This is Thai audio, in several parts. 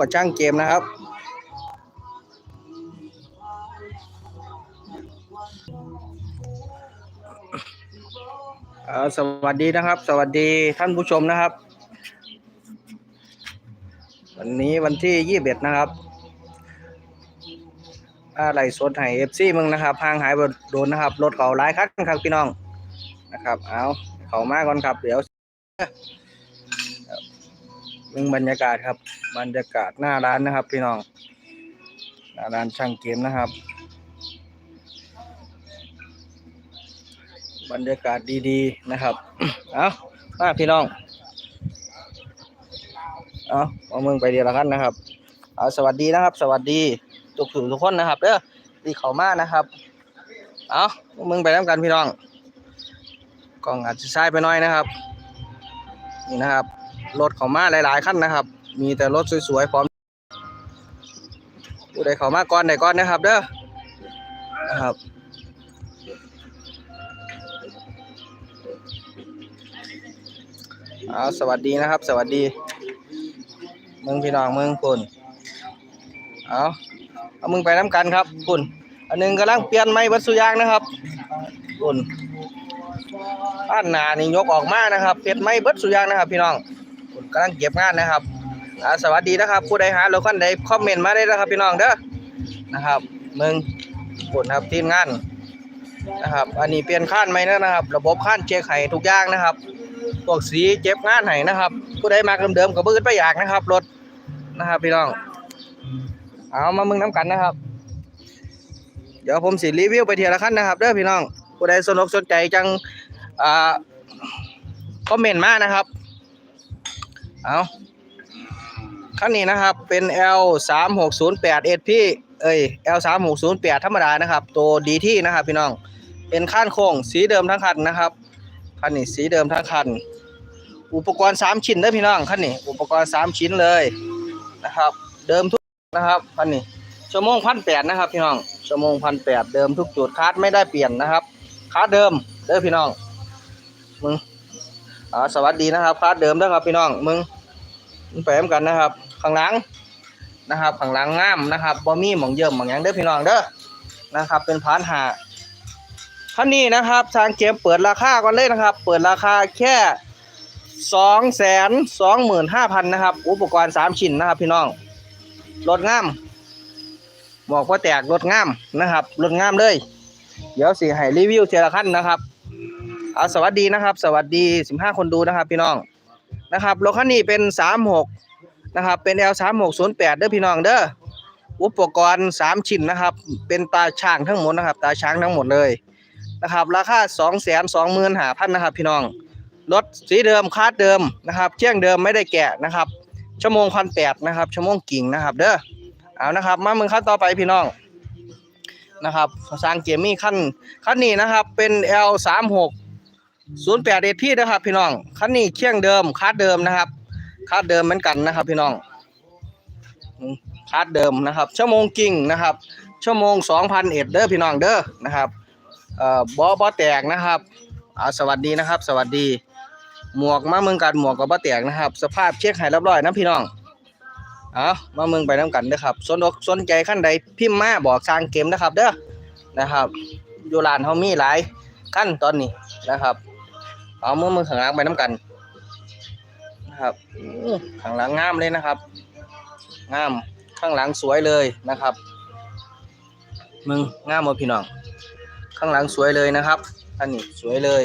กับช่างเกมนะครับ สวัสดีนะครับ สวัสดีท่านผู้ชมนะครับ วันนี้วันที่ยี่สิบเอ็ดนะครับอะไรสดให้เอฟซีมึงนะครับห่างหายไปโดนนะครับ รถเขาหลายคันครับพี่น้องนะครับ เอาเขามาก่อนครับ เดี๋ยว มึงบรรยากาศครับ บรรยากาศหน้าร้านนะครับ พี่น้องหน้าร้านช่างเกมนะครับ บรรยากาศดีๆนะครับ เอามาพี่น้อง เอาเอามึงไปเดียวละกันนะครับ เอาสวัสดีนะครับ สวัสดีทุกทุกคนนะครับเด้อที่เขามานะครับ เอามึงไปน้ำกันพี่น้องกล้องอาจจะใช้ไปหน้อยนะครับ นี่นะครับ รถเขามาหลายๆคันนะครับ มีแต่รถสวยๆพร้อมผู้ใดเขามาก่อนใดก่อนนะครับ เด้อนะครับอาสวัสดีนะครับ สวัสดีมืองพี่น้องมืองคุณเอาเอามึงไปน้ำกันครับคุณอันหนึงกำลังเปลี่ยนไม้วัดสุยางนะครับคุณบ้านนานี่ยกออกมานะครับเปลี่ยนไม้วัดสุยางนะครับ พี่น้องำลังเก็บงานนะครับสวัสดีนะครับผู้ใดหารถคันใดคอมเมนต์มาได้นะครับพี่น้องเด้อนะครับมืองคุณครับทีมงานนะครับ อันนี้เปลี่ยนขั้นไหมนะครับ ระบบขั้นเช็คไห้ทุกอย่างนะครับพวกสีเจ็บงานให้นะครับ ผู้ใดมาเดิมๆกับบื้นไปอยากนะครับรถนะครับพี่น้องเอามามึงน้ำกันนะครับ เดี๋ยวผมสิรีวิวไปเทียละขั้นนะครับเด้อพี่น้องผู้ใดสนอกสนใจจังอ่าคอมเมนต์มานะครับ เอาขั้นนี้นะครับเป็น L 3 6 0 8 SP เอ้ย L 3 6 0 8ธรรมดานะครับ ตัวดีที่นะครับพี่น้อง เป็นข้านโค้งสีเดิมทั้งคันนะครับ คันนี้สีเดิมทั้งคัน อุปกรณ์สามชิ้นเด้อพี่น้องคันนี้ อุปกรณ์สามชิ้นเลยนะครับ เดิมทุกนะครับคันนี้ ชั่วโมงพันแปดนะครับพี่น้อง ชั่วโมงพันแปดเดิมทุกจุดคาร์ดไม่ได้เปลี่ยนนะครับคาร์ดเดิมเด้อพี่น้อง มึงอ่าสวัสดีนะครับคาร์ดเดิมเด้อครับพี่น้อง มึง มึงไปมกันนะครับ ข้างหลังนะครับ ข้างหลังงามนะครับบ่มีหมองเยิ่มหมองยังเด้อพี่น้องเด้อนะครับ เป็นพานหาคันนี้นะครับทางเกมเปิดราคาก่อนเลยนะครับ เปิดราคาแค่สองแสนสองหมื่นห้าพันนะครับ อุปกรณ์สามชิ้นนะครับ พี่น้องรถงามบอกว่าแตกรถงามนะครับรถงามเลย เดี๋ยวสิให้รีวิวเจละขั้นนะครับเอาสวัสดีนะครับ สวัสดีสิบห้าคนดูนะครับ พี่น้อง นะครับรถคันนี้เป็นสามหกนะครับเป็น L สามหกศูนย์แปดเด้อพี่น้องเด้ออุปกรณ์สามชิ้นนะครับ เป็นตาช่างทั้งหมดนะครับ ตาช้างทั้งหมดเลยนะครับ ราคา2 2 5 0 0 0นะครับ พี่น้องรถสีเดิมคาดเดิมนะครับเชี่ยงเดิมไม่ได้แกะนะครับ ชั่วโมงพันแปดนะครับ ชั่วโมงกิ่งนะครับ เด้อเอานะครับ มามึงขั้นต่อไปพี่น้องนะครับสร้างเกมมี่ขั้นขั้นนี้นะครับเป็น L 3 6 0 8 s p นะครับ พี่น้องขั้นนี้เชี่ยงเดิมคาดเดิมนะครับคาดเดิมเหมือนกันนะครับ พี่น้องคาดเดิมนะครับ ชั่วโมงกิ่งนะครับ ชั่วโมง2,000เอ็ดเด้อพี่น้องเด้อนะครับเอ่อบอบอแตกนะครับอ่าสวัสดีนะครับ สวัสดี หมวกมาเมืองกันหมวกกับบอแตกนะครับ สภาพเช็คให้เรียบร้อยนะพี่น้องเอามาเมืองไปน้ำกันเด้อครับสนอกสนใจขั้นใดพิมพ์มาบอกสร้างเกมนะครับ เด้อนะครับอยู่ร้านเฮามีหลายขั้นตอนนี้นะครับ เอาเมือมืองข้างหลังไปน้ำกันนะครับข้างหลังงามเลยนะครับ งามข้างหลังสวยเลยนะครับ มึงงามบ่พี่น้อง ข้างหลังสวยเลยนะครับอันนี้สวยเลย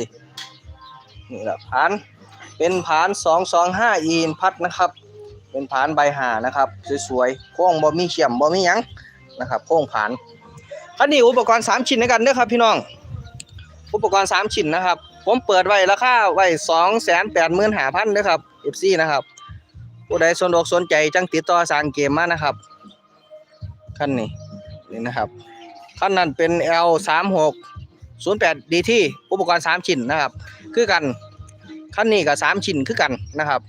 นี่แหละผานเป็นผานสองสองห้าอีนพัดนะครับ เป็นผานใบหานะครับสวยๆโค้งบ่มีเขียมบ่มียังนะครับโค้งผานอันนี้อุปกรณ์สามชิ้นด้วยกันเด้อครับพี่น้อง อุปกรณ์สามชิ้นนะครับ ผมเปิดไว้ราคาไว้สองแสนแปดหมื่นห้าพันเด้อครับ FC นะครับผู้ใดสนอกสนใจจังติดต่อสร้างเกมมานะครับขั้นนี้นี่นะครับขั้นนั้นเป็น L 3 6 0 8 DT อุปกรณ์ 3 ชิ้นนะครับ คือกันขั้นนี้กับ3ชิ้นคือกันนะครับ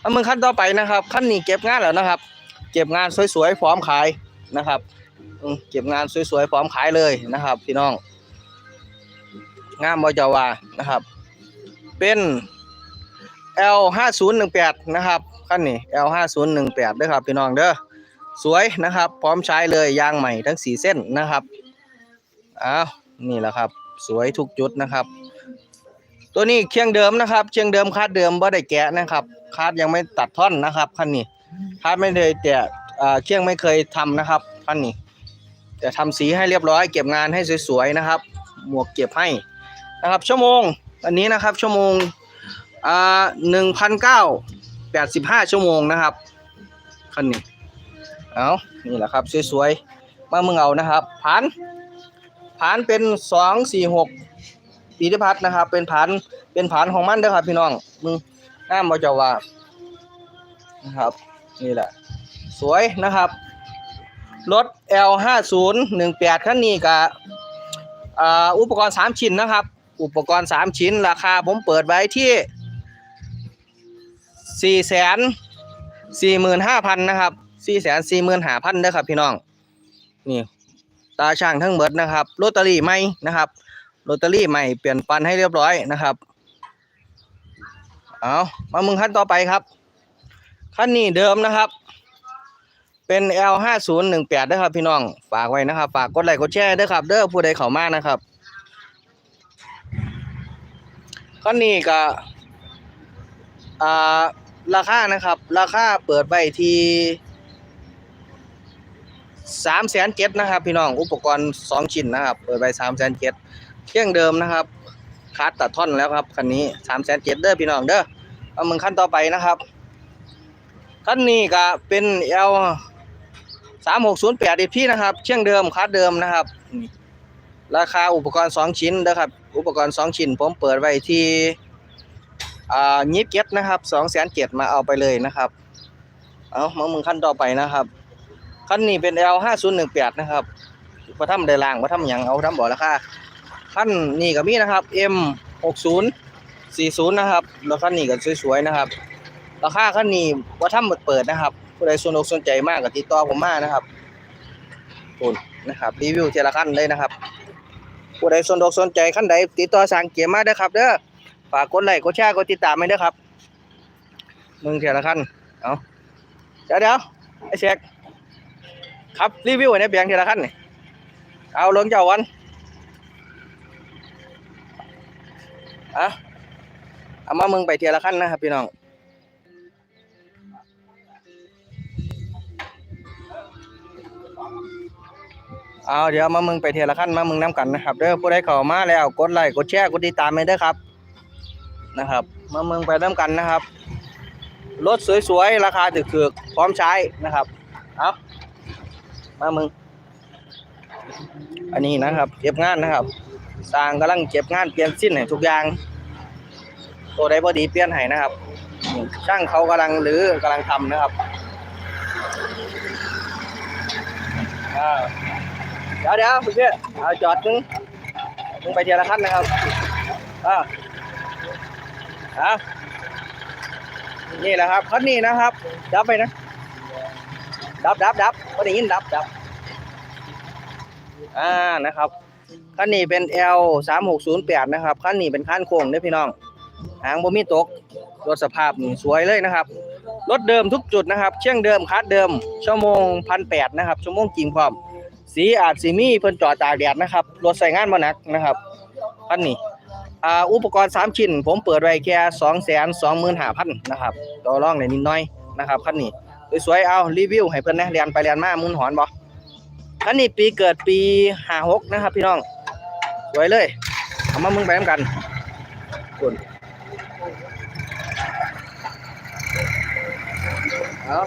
เอามึงขั้นต่อไปนะครับขั้นนี้เก็บงานแล้วนะครับ เก็บงานสวยๆพร้อมขายนะครับเก็บงานสวยๆพร้อมขายเลยนะครับ พี่น้อง งามบเจาวานะครับ เป็น L 5 0 1 8นะครับขคันนี้ L5018 ด้อครับพี่น้องเด้อสวยนะครับ พร้อมใช้เลยยางใหม่ทั้ง4เส้นนะครับอ้าวนี่แหละครับ สวยทุกจุดนะครับ ตัวนี้เคียงเดิมนะครับเคียงเดิมคาดเดิมบ่ได้แกะนะครับคาดยังไม่ตัดท่อนนะครับคันนี้คาดไม่เคยแต่อ่าเคียงไม่เคยทำนะครับคันนี้แต่ทำสีให้เรียบร้อย เก็บงานให้สวยๆนะครับ หมวกเก็บให้ นะครับชั่วโมงอันนี้นะครับชั่วโมงอ่าหนึ่งพันเก้าแปดสิบห้าชั่วโมงนะครับคันนี้เอานี่แหละครับสวยๆมามึงเอานะครับผ่านผ่านเป็นสองสี่หกปีทิพัฒนะครับ เป็นผ่านเป็นผ่านของมันเด้อครับ พี่น้องมึงน้ามาจะว่านะครับนี่แหละ สวยนะครับรถ L5018 คันนี้กับอ่าอุปกรณ์ 3 ชิ้นนะครับ อุปกรณ์ 3 ชิ้น ราคาผมเปิดไว้ที่4 4 5 0 0 0 นะครับ4 4 5 0 0 0เด้ครับ พี่น้อง นี่ ตาช่างทั้งหมดนะครับลอตเตอรี่ใหม่นะครับลอตเตอรี่ใหม่เปลี่ยนปันให้เรียบร้อยนะครับ เอามามึงขั้นต่อไปครับขั้นนี้เดิมนะครับ เป็น L5018 ด้วยครับพี่น้อง ฝากไว้นะครับ ฝากกดไลค์กดแชร์ด้วยครับ เด้อผู้ใดเข้ามานะครับ ข้อนี้ก็ราคานะครับ ราคาเปิดไว้ที่สามแสนเจ็ดนะครับ พี่น้องอุปกรณ์สองชิ้นนะครับ เปิดไว้สามแสนเจ็ดเที่ยงเดิมนะครับคาดตัดท่อนแล้วครับคันนี้สามแสนเจ็ดเด้อพี่น้องเด้อเอามึงขั้นต่อไปนะครับคันนี้ก็เป็น L สามหกศูนย์แปดพี่นะครับเชียงเดิมคัดเดิมนะครับ ราคาอุปกรณ์สองชิ้นนะครับ อุปกรณ์สองชิ้นผมเปิดไว้ที่อ่ายิบเก็ตนะครับสองแสนเจ็ดมาเอาไปเลยนะครับ เอามามึงขั้นต่อไปนะครับขั้นนี้เป็น L ห้าศูนย์หนึ่งแปดนะครับพอทำได้ล่างพอทำหยังเอาทำบ่อราคาขั้นนี้ก็มีนะครับ M หกศูนย์สี่ศูนย์นะครับแล้วขั้นนี้ก็สวยๆนะครับราคาขั้นนี้ว่าทำเปิดนะครับผู้ใดสนอกสนใจมากก็ติดต่อผมมานะครับคุณนะครับรีวิวทีละขั้นเลยนะครับ ผู้ใดสนอกสนใจขั้นใดติดต่อสั่งเกียร์มาเด้ครับเด้อฝากกดไลค์กดแชร์กดติดตามให้เด้อครับมึงเทีละขั้นเอาเดี๋ยวเดี๋ยวไอ้เชกครับรีวิวในเบียงทีละขั้นนี่เอาลงเจ้าวันอะเอามามึงไปเทีละขั้นนะครับพี่น้อง เอาเดี๋ยวมามึงไปเทียละขั้นมามึงน้ำกันนะครับเด้อผู้ใดเข้ามาแล้วกดไลค์กดแชร์กดติดตามให้เด้อครับ นะครับ มามึงไปน้ำกันนะครับรถสวยๆราคาถูกๆพร้อมใช้นะครับเอามามึง อันนี้นะครับเก็บงานนะครับสร้างกำลังเก็บงานเปลี่ยนสิ้นให้ทุกอย่างตัวใดพอดีเปลี่ยนให้นะครับช่างเขากำลังหรือกำลังทำนะครับอ่า เดี๋ยวเดี๋ยวพี่เอาจอดมึงมึงไปเทียละขั้นนะครับอ่าอ่านี่แหละครับคันนี้นะครับ ดับไปนะ ดับดับดับไม่ได้ยินดับดับอ่านะครับคันนี้เป็น L สามหกศูนย์แปดนะครับคันนี้เป็นคันโค้งเด้อพี่น้อง หางบ่มีตก รถสภาพสวยเลยนะครับ รถเดิมทุกจุดนะครับ เชียงเดิมคัดเดิม ชั่วโมงพันแปดนะครับ ชั่วโมงจริงพร้อม สีอาจสีมีเพิ่นจอดตากแดดนะครับรถใส่งานบ่หนักนะครับคันนี้อ่าอุปกรณ์ 3 ชิ้น ผมเปิดไว้แค่225,000นะครับต่อรองได้นิดหน่อยนะครับคันนี้สวยๆเอารีวิวให้เพิ่นนะเรียนไปเรียนมามุนหอนบ่คันนี้ปีเกิดปี56นะครับ พี่น้องสวยเลยเอามามึงไปกันคุณเอา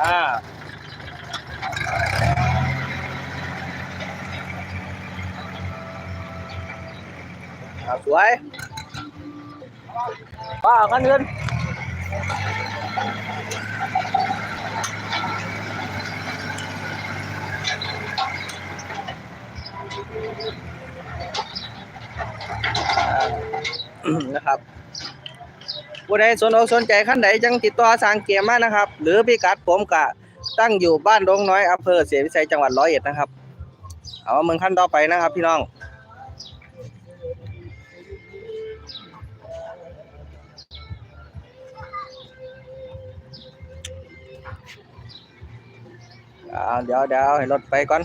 อ่าอ่าสวยป้าเอาคันอื่นนะครับ ผู้ใดสนอกสนใจขั้นใดจังติดต่อสั่งเกียร์มานะครับ หรือพิกัดผมกะตั้งอยู่บ้านดงน้อยอำเภอเสียวิสัยจังหวัดร้อยเอ็ดนะครับ เอาเมืองขั้นต่อไปนะครับพี่น้องเดี๋ยวเดี๋ยวให้รถไปก่อน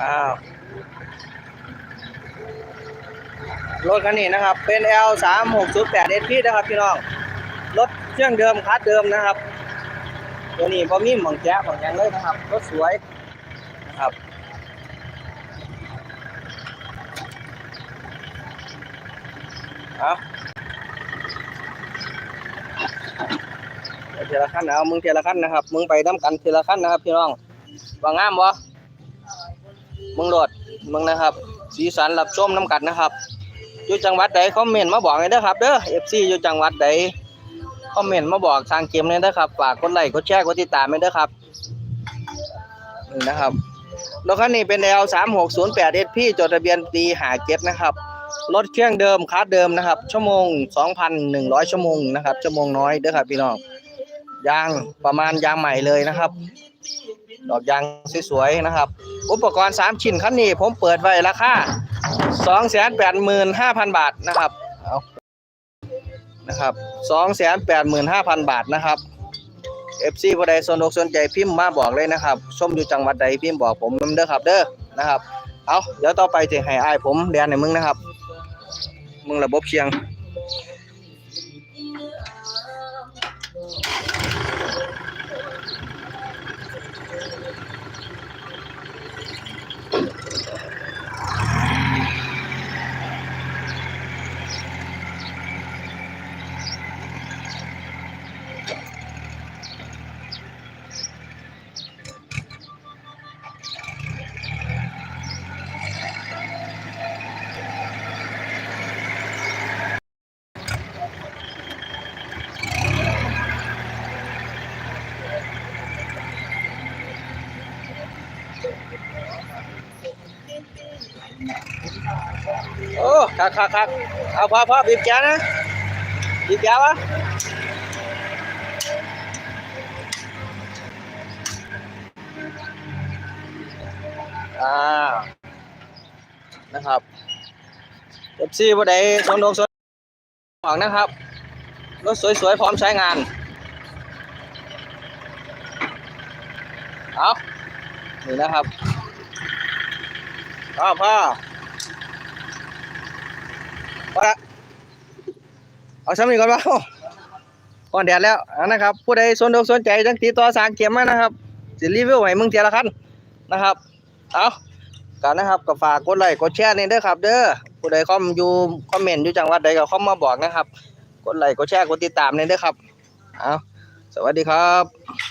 อ้าวรถคันนี้นะครับ เป็น L 3 6 0 8 SP นะครับพี่น้อง รถเครื่องเดิมคัสเดิมนะครับ ตัวนี้พอมีหมองแจ๊ะหมองแยงเลยนะครับ รถสวยนะครับเอาเดี๋ยวทีละขั้นเอามึงทีละขั้นนะครับ มึงไปน้ำกันทีละขั้นนะครับพี่น้องว่างามบ่ มึงโหลดมึงนะครับ สีสันรับชมน้ำกัดนะครับอยู่จังหวัดใดคอมเมนต์มาบอกเลยเด้อครับเด้อ FC อยู่จังหวัดใดคอมเมนต์มาบอกทางเกมเลยเด้อครับฝากกดไลค์กดแชร์กดติดตามเลยเด้ครับนี่นะครับรถคันนี้เป็น L 3 6 0 8 SP จดทะเบียนปีหาเก็บนะครับรถเครื่องเดิมคาร์ดเดิมนะครับ ชั่วโมง 2,100 ชั่วโมงนะครับ ชั่วโมงน้อยเด้อครับพี่น้องยางประมาณยางใหม่เลยนะครับ ดอกยางสวยๆนะครับ อุปกรณ์ 3 ชิ้นคันนี้ผมเปิดไว้ราคา285,000 บาทนะครับเอานะครับ285,000 บาทนะครับ FC ผู้ใดสนอกสนใจพิมพ์มาบอกเลยนะครับชมอยู่จังหวัดใดพิมพ์บอกผมเด้อครับ เด้อนะครับ เอาเดี๋ยวต่อไปจะให้อายผมเรียนให้มึงนะครับ มึงระบบเชียง กคักคักเอาพอพอบีบแกนะบีบแกวะอ่านะครับเอฟซีผู้ใดสนอกสนของนะครับรถสวยๆพร้อมใช้งานเอานี่นะครับพ่อพ่อ เอาละเอาซ้ำอีกก่อนว่าก่อนแดดแล้วนะครับ ผู้ใดสนอกสนใจจังติดต่อสางเกมมานะครับสิรีวิวให้มึงเทียละคันนะครับ เอากันนะครับก็ฝากกดไลค์กดแชร์นี่เด้อครับ เด้อผู้ใดคอมอยู่คอมเมนต์อยู่จังหวัดใดก็คอมมาบอกนะครับ กดไลค์กดแชร์กดติดตามนี่เด้อครับ เอาสวัสดีครับ